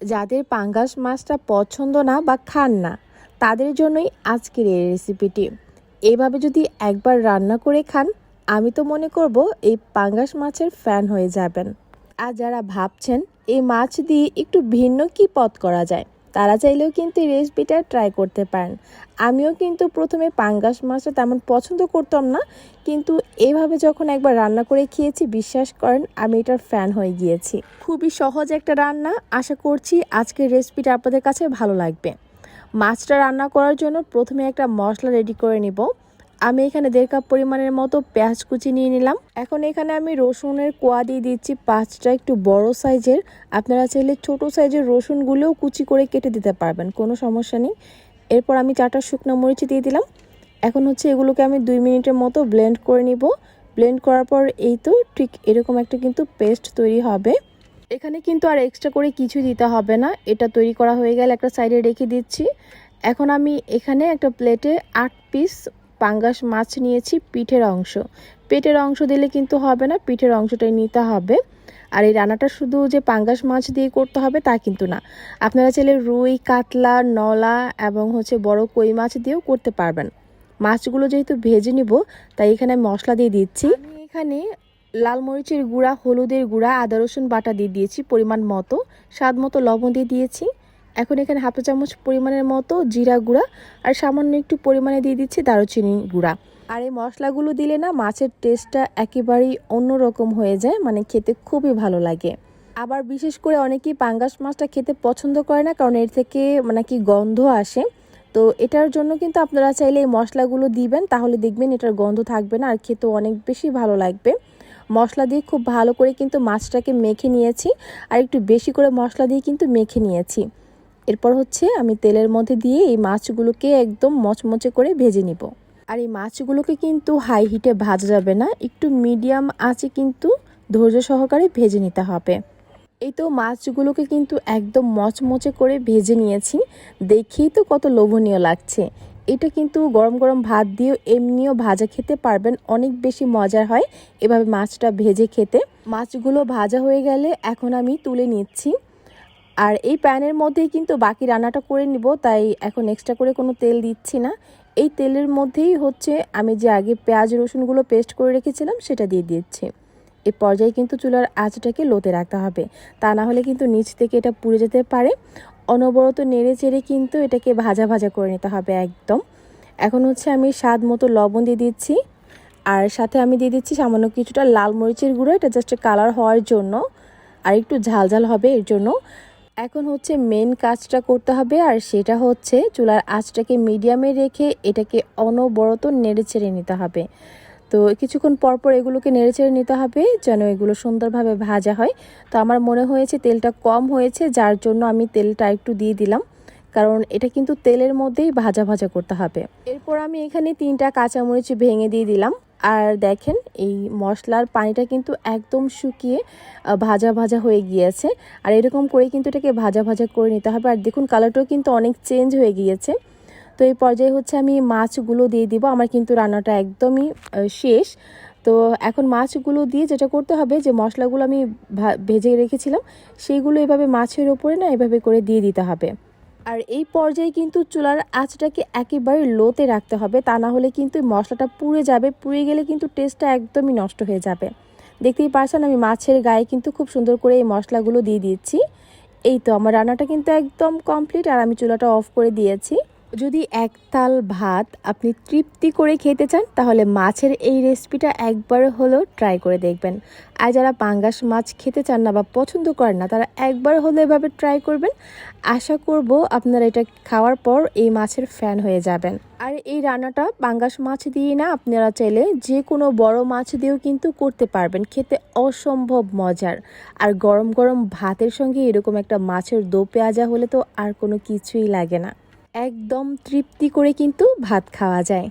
যাদের পাঙ্গাস মাছটা পছন্দ না বা খান না, তাদের জন্যই আজকের এই রেসিপিটি এভাবে যদি একবার রান্না করে খান, আমি তো মনে করব এই পাঙ্গাস মাছের ফ্যান হয়ে যাবেন। আর যারা ভাবছেন এই মাছ দিয়ে একটু ভিন্ন কি পথ করা যায় তারা চাইলেও কিন্তু রেসিপিটা ট্রাই করতে পারেন। আমিও কিন্তু প্রথমে পাঙ্গাস মাছটা তেমন পছন্দ করতাম না, কিন্তু এভাবে যখন একবার রান্না করে খেয়েছি, বিশ্বাস করেন, আমি এটার ফ্যান হয়ে গিয়েছি। খুবই সহজ একটা রান্না, আশা করছি আজকের রেসিপিটা আপনাদের কাছে ভালো লাগবে। মাছটা রান্না করার জন্য প্রথমে একটা মশলা রেডি করে নিব। আমি এখানে দেড় কাপ পরিমাণের মতো পেঁয়াজ কুচি নিয়ে নিলাম। এখন এখানে আমি রসুনের কোয়া দিয়ে দিচ্ছি পাঁচটা একটু বড় সাইজের। আপনারা চাইলে ছোট সাইজের রসুনগুলোও কুচি করে কেটে দিতে পারবেন, কোনো সমস্যা নেই। এরপর আমি চারটা শুকনো মরিচ দিয়ে দিলাম। এখন হচ্ছে এগুলোকে আমি দুই মিনিটের মতো ব্লেন্ড করে নিব। ব্লেন্ড করার পর এই তো ঠিক এরকম একটা কিন্তু পেস্ট তৈরি হবে। এখানে কিন্তু আর এক্সট্রা করে কিছু দিতে হবে না। এটা তৈরি করা হয়ে গেলে একটা সাইডে রেখে দিচ্ছি। এখন আমি এখানে একটা প্লেটে আট পিস পাঙ্গাস মাছ নিয়েছি, পিঠের অংশ। পেটের অংশ দিলে কিন্তু হবে না, পিঠের অংশটাই নিতে হবে। আর এই রান্নাটা শুধু যে পাঙ্গাস মাছ দিয়ে করতে হবে তা কিন্তু না। আপনারা চাইলে রুই, কাতলা, নলা এবং হচ্ছে বড় কই মাছ দিয়েও করতে পারবেন। মাছগুলো যেহেতু ভেজে নিব, তাই এখানে মশলা দিয়ে দিচ্ছি। এখানে লাল মরিচের গুঁড়া, হলুদের গুঁড়া, আদা রসুন বাটা দিয়ে দিয়েছি পরিমাণ মতো। স্বাদ মতো লবণ দিয়ে দিয়েছি। এখন এখানে হাফ চামচ পরিমাণের মতো জিরা গুঁড়া আর সামান্য একটু পরিমাণে দিয়ে দিচ্ছি দারুচিনি গুঁড়া। আর এই মশলাগুলো দিলে না মাছের টেস্টটা একেবারেই অন্যরকম হয়ে যায় মানে খেতে খুবই ভালো লাগে। আবার বিশেষ করে অনেকেই পাঙ্গাস মাছটা খেতে পছন্দ করে না, কারণ এর থেকে মানে কি গন্ধ আসে। তো এটার জন্য কিন্তু আপনারা চাইলে এই মশলাগুলো দিবেন, তাহলে দেখবেন এটার গন্ধ থাকবে না আর খেতে অনেক বেশি ভালো লাগবে। মশলা দিয়ে খুব ভালো করে কিন্তু মাছটাকে মেখে নিয়েছি, আর একটু বেশি করে মশলা দিয়ে কিন্তু মেখে নিয়েছি। এরপর হচ্ছে আমি তেলের মধ্যে দিয়ে এই মাছগুলোকে একদম মচমচে করে ভেজে নিব। আর এই মাছগুলোকে কিন্তু হাই হিটে ভাজা যাবে না, একটু মিডিয়াম আঁচে কিন্তু ধৈর্য সহকারে ভেজে নিতে হবে। এই তো মাছগুলোকে কিন্তু একদম মচমচে করে ভেজে নিয়েছি, দেখেই তো কত লোভনীয় লাগছে। এটা কিন্তু গরম গরম ভাত দিয়েও এমনিও ভাজা খেতে পারবেন, অনেক বেশি মজার হয় এভাবে মাছটা ভেজে খেতে। মাছগুলো ভাজা হয়ে গেলে এখন আমি তুলে নিচ্ছি। আর এই প্যানের মধ্যেই কিন্তু বাকি রান্নাটা করে নিব, তাই এখন এক্সট্রা করে কোনো তেল দিচ্ছি না। এই তেলের মধ্যেই হচ্ছে আমি যে আগে পেঁয়াজ, রসুনগুলো পেস্ট করে রেখেছিলাম, সেটা দিয়ে দিচ্ছি। এ পর্যায়ে কিন্তু চুলার আঁচটাকে লোতে রাখতে হবে। তা না হলে কিন্তু নিচ থেকে এটা পুড়ে যেতে পারে। অনবরত নেড়ে চেড়ে কিন্তু এটাকে ভাজা ভাজা করে নিতে হবে একদম। এখন হচ্ছে আমি স্বাদ মতো লবণ দিয়ে দিচ্ছি। আর সাথে আমি দিয়ে দিচ্ছি সামান্য কিছুটা লাল মরিচের গুঁড়ো, এটা জাস্ট কালার হওয়ার জন্য। আর একটু ঝাল ঝাল হবে এর জন্য। এখন হচ্ছে মেন কাজটা করতে হবে আর সেটা হচ্ছে চুলার আঁচটাকে মিডিয়ামে রেখে এটাকে অনবরত নেড়ে ছেড়ে নিতে হবে। তো কিছুক্ষণ পরপর এগুলোকে নেড়ে ছেড়ে নিতে হবে যেন এগুলো সুন্দরভাবে ভাজা হয়। তো আমার মনে হয়েছে তেলটা কম হয়েছে, যার জন্য আমি তেলটা একটু দিয়ে দিলাম। কারণ এটা কিন্তু তেলের মধ্যেই ভাজা ভাজা করতে হবে। এরপর আমি এখানে তিনটা কাঁচামরিচ ভেঙে দিয়ে দিলাম। আর দেখেন, এই মশলার পানিটা কিন্তু একদম শুকিয়ে ভাজা ভাজা হয়ে গিয়েছে। আর এরকম করে কিন্তু এটাকে ভাজা ভাজা করে নিতে হবে। আর দেখুন, কালারটাও কিন্তু অনেক চেঞ্জ হয়ে গিয়েছে। তো এই পর্যায়ে হচ্ছে আমি মাছগুলো দিয়ে দিব। আমার কিন্তু রান্নাটা একদমই শেষ। তো এখন মাছগুলো দিয়ে যেটা করতে হবে, যে মশলাগুলো আমি ভেজে রেখেছিলাম, সেইগুলো এভাবে মাছের ওপরে না, এভাবে করে দিয়ে দিতে হবে। আর এই পর্যায়ে কিন্তু চুলার আঁচটাকে একেবারে লোতে রাখতে হবে, তা না হলে কিন্তু মশলাটা পুড়ে যাবে, পুড়ে গেলে কিন্তু টেস্টটা একদমই নষ্ট হয়ে যাবে। দেখতেই পারছেন আমি মাছের গায়ে কিন্তু খুব সুন্দর করে এই মশলাগুলো দিয়ে দিয়েছি। এই তো আমার রান্নাটা কিন্তু একদম কমপ্লিট আর আমি চুলাটা অফ করে দিয়েছি। যদি এক তাল ভাত আপনি তৃপ্তি করে খেতে চান, তাহলে মাছের এই রেসিপিটা একবার হলেও ট্রাই করে দেখবেন। আর যারা পাঙ্গাস মাছ খেতে চান না বা পছন্দ করেন না, তারা একবার হলে এভাবে ট্রাই করবেন। আশা করব আপনারা এটা খাওয়ার পর এই মাছের ফ্যান হয়ে যাবেন। আর এই রান্নাটা পাঙ্গাস মাছ দিয়ে না আপনারা চাইলে যে কোনো বড় মাছ দিয়েও কিন্তু করতে পারবেন। খেতে অসম্ভব মজার। আর গরম গরম ভাতের সঙ্গে এরকম একটা মাছের দো পেঁয়াজা হলে তো আর কোনো কিছুই লাগে না। একদম তৃপ্তি করে কিন্তু ভাত খাওয়া যায়।